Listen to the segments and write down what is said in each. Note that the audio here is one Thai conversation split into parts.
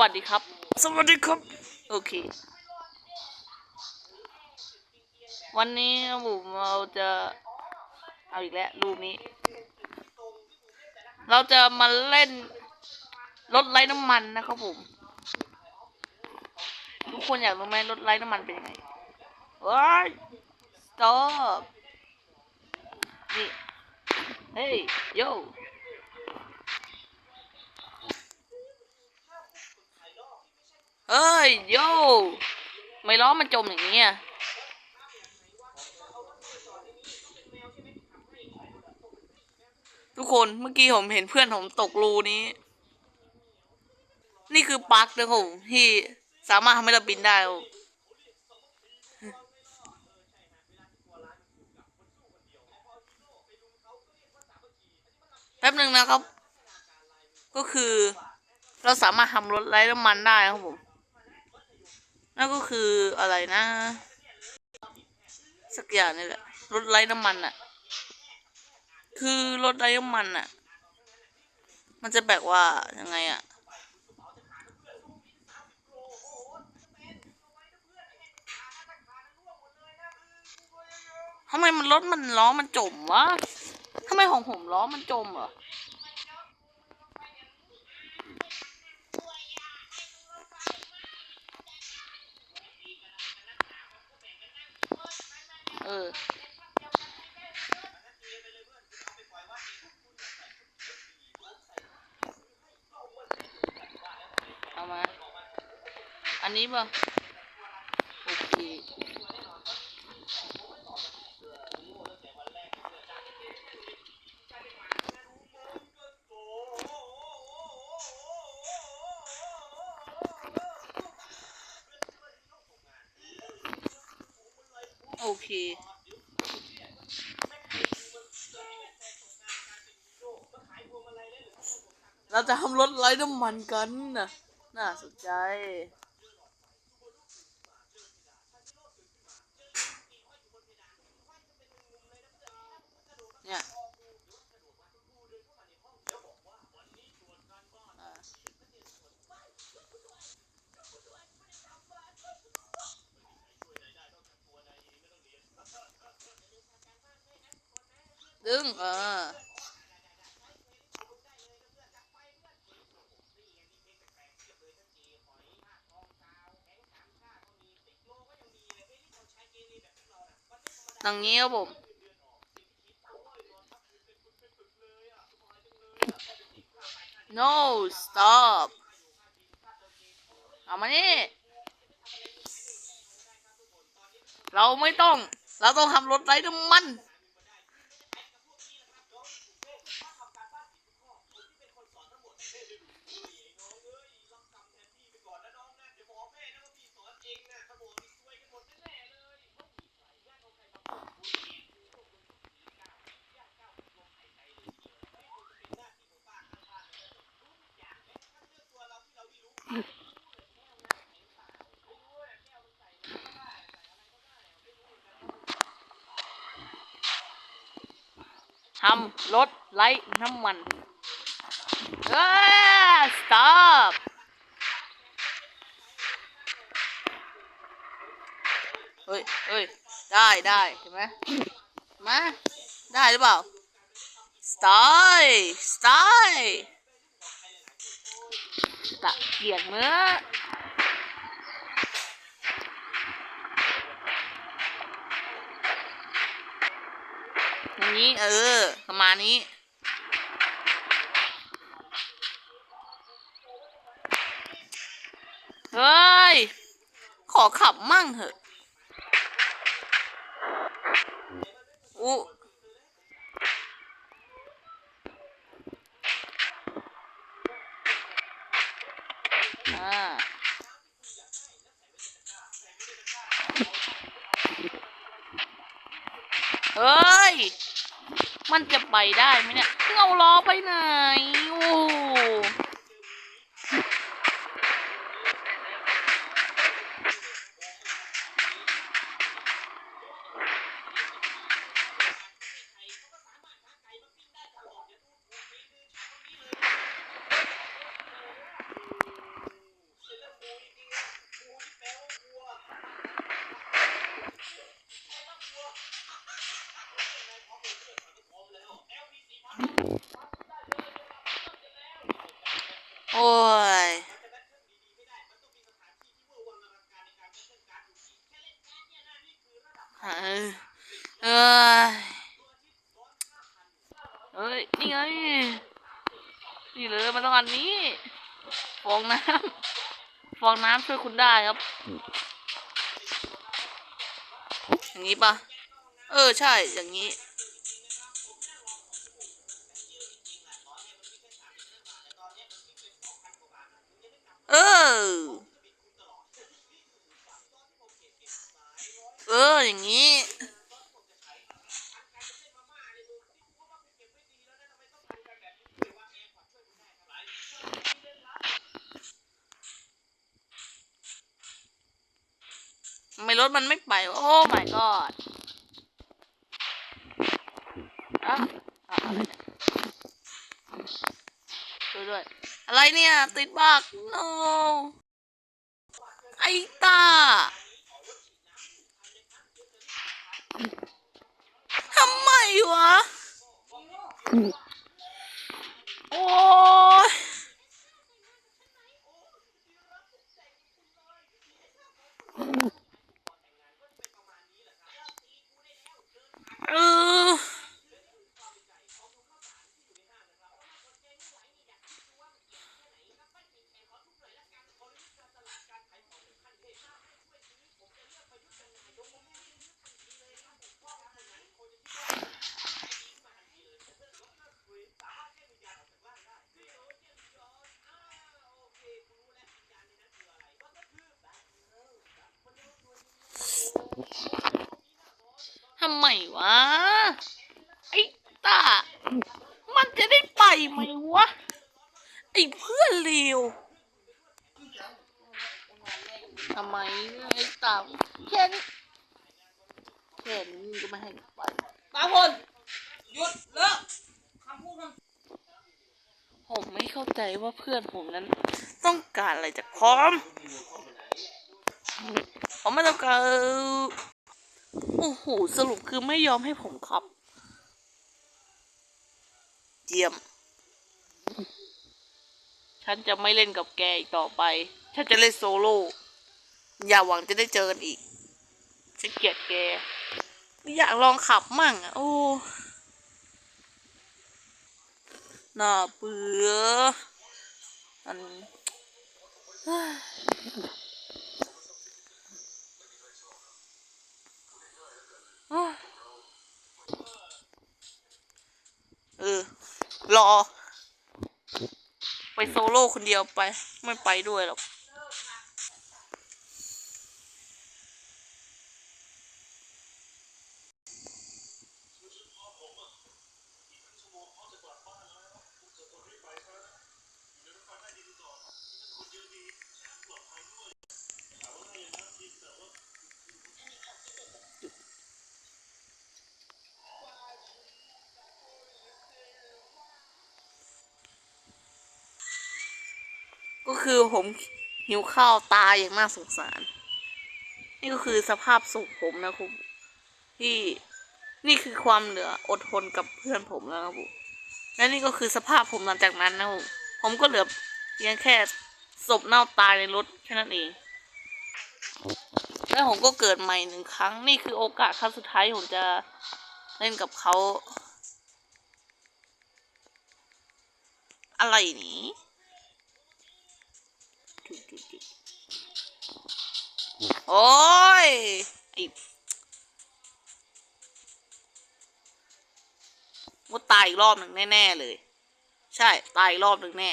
วัสดีครับ สวัสดีครับ โอเค วันนี้ผมเราจะเอาอีกแล้วรูปนี้ เราจะมาเล่นรถไร้น้ำมันนะครับผม ทุกคนอยากรู้ไหมรถไร้น้ำมันเป็นยังไงว้าย stop นี่ เฮ้ยโย เฮ้ยโย่ไม่ล้อมันจมอย่างนี้อะทุกคนเมื่อกี้ผมเห็นเพื่อนผมตกรูนี้ นี่คือปลั๊กนะผมที่สามารถทำให้เราบินได้แป๊บหนึ่งนะครับ ก็คือเราสามารถทำรถไร้น้ำมันได้ครับผม นั่นก็คืออะไรนะ สักอย่างนี่แหละรถไร้น้ำมันอะคือรถไร้น้ำมันอะมันจะแบบว่ายังไงอะทำไมมันรถมันล้อมันจมวะทำไมของผมล้อมันจมเหรอ เออเอามา อันนี้บ่ โอเค เราจะทำรถไร้น้ำมันกันนะน่าสนใจ เนี่ย ดึง เออตรงนี้ครับผม no stop เอามานี่ เราไม่ต้อง เราต้องทำรถไร้น้ำมัน ทำรถไร้น้ำมันเออ stop เฮ้ยเฮ้ยได้ได้เห็นไหมมา ได้หรือเปล่า stop stop ตะเกียกเมื่ออย่าง นี้ เออ ประมาณนี้ เฮ้ย ขอขับมั่งเถอะอู้อ่า เฮ้ย มันจะไปได้ไหมเนี่ยเงาล้อไปไหน โอ้ โอ้ย เออเอ้ย นี่ไง นี่เลย มันต้องอันนี้ ฟองน้ำ ฟองน้ำช่วยคุณได้ครับ อย่างนี้ปะ เออ ใช่ อย่างนี้ เออ เออ อย่างนี้ ไม่รถมันไม่ไป โอ้ my god อะอะอะไรเนี่ยช่วยด้วย อะไรเนี่ย ติดบัก no ไอ้ตาทำไมวะ ทำไมวะ ไอ้ตา มันจะได้ไปไหมวะ ไอ้เพื่อนเลวทำไมไอ้ตาแค่นี้แค่นี้ก็ไม่ให้ไปตาพลหยุดเลิกคำพูดคำผมไม่เข้าใจว่าเพื่อนผมนั้น ต้องการอะไรจากผม ผมไม่ต้องการโอ้โหสรุปคือไม่ยอมให้ผมขับ เจียม ฉันจะไม่เล่นกับแกอีกต่อไป ฉันจะเล่นโซโล่ อย่าหวังจะได้เจอกันอีก ฉันเกลียดแก อยากลองขับมั่งอะโอ้น่าเบื่ออันเฮ้ยโอ้ยเออ รอ ไปโซโล่คนเดียวไป ไม่ไปด้วยหรอก คือผมหิวข้าวตายอย่างน่าสงสาร นี่ก็คือสภาพศพผมนะครับที่นี่คือความเหลืออดทนกับเพื่อนผมแล้วครับผมและนี่ก็คือสภาพผมหลังจากนั้นนะครับผมผมก็เหลือเพียงแค่ศพเน่าตายในรถแค่นั้นเอง แล้วผมก็เกิดใหม่หนึ่งครั้ง นี่คือโอกาสครั้งสุดท้ายผมจะเล่นกับเขา อะไรนี่ จุดจุดจุดโอ้ยไอ้ว่าตายอีกรอบหนึ่งแน่ ๆ เลย ใช่ ตายอีกรอบหนึ่งแน่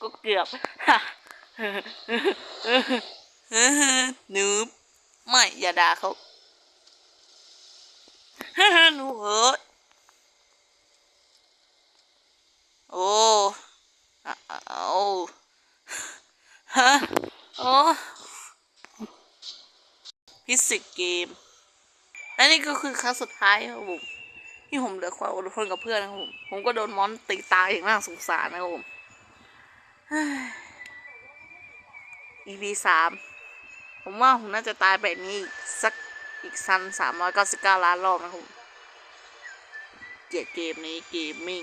ก็เกือบนูบไม่ อย่าด่าเขาหนูเอิร์ด โอ้อะอะโอฮะโอ้ฟิสิกเกม และนี่ก็คือครั้งสุดท้ายครับผมที่ผมเหลือความอดทนกับเพื่อนนะครับผม ผมก็โดนมอนตีตายอย่างน่าสงสารนะครับผม EP สามผมว่าผมน่าจะตายแบบนี้อีกสักอีกซันสามร้อยเก้าสิบเก้าล้านรอบนะครับผม เกลียดเกมนี้เกมมิ่ง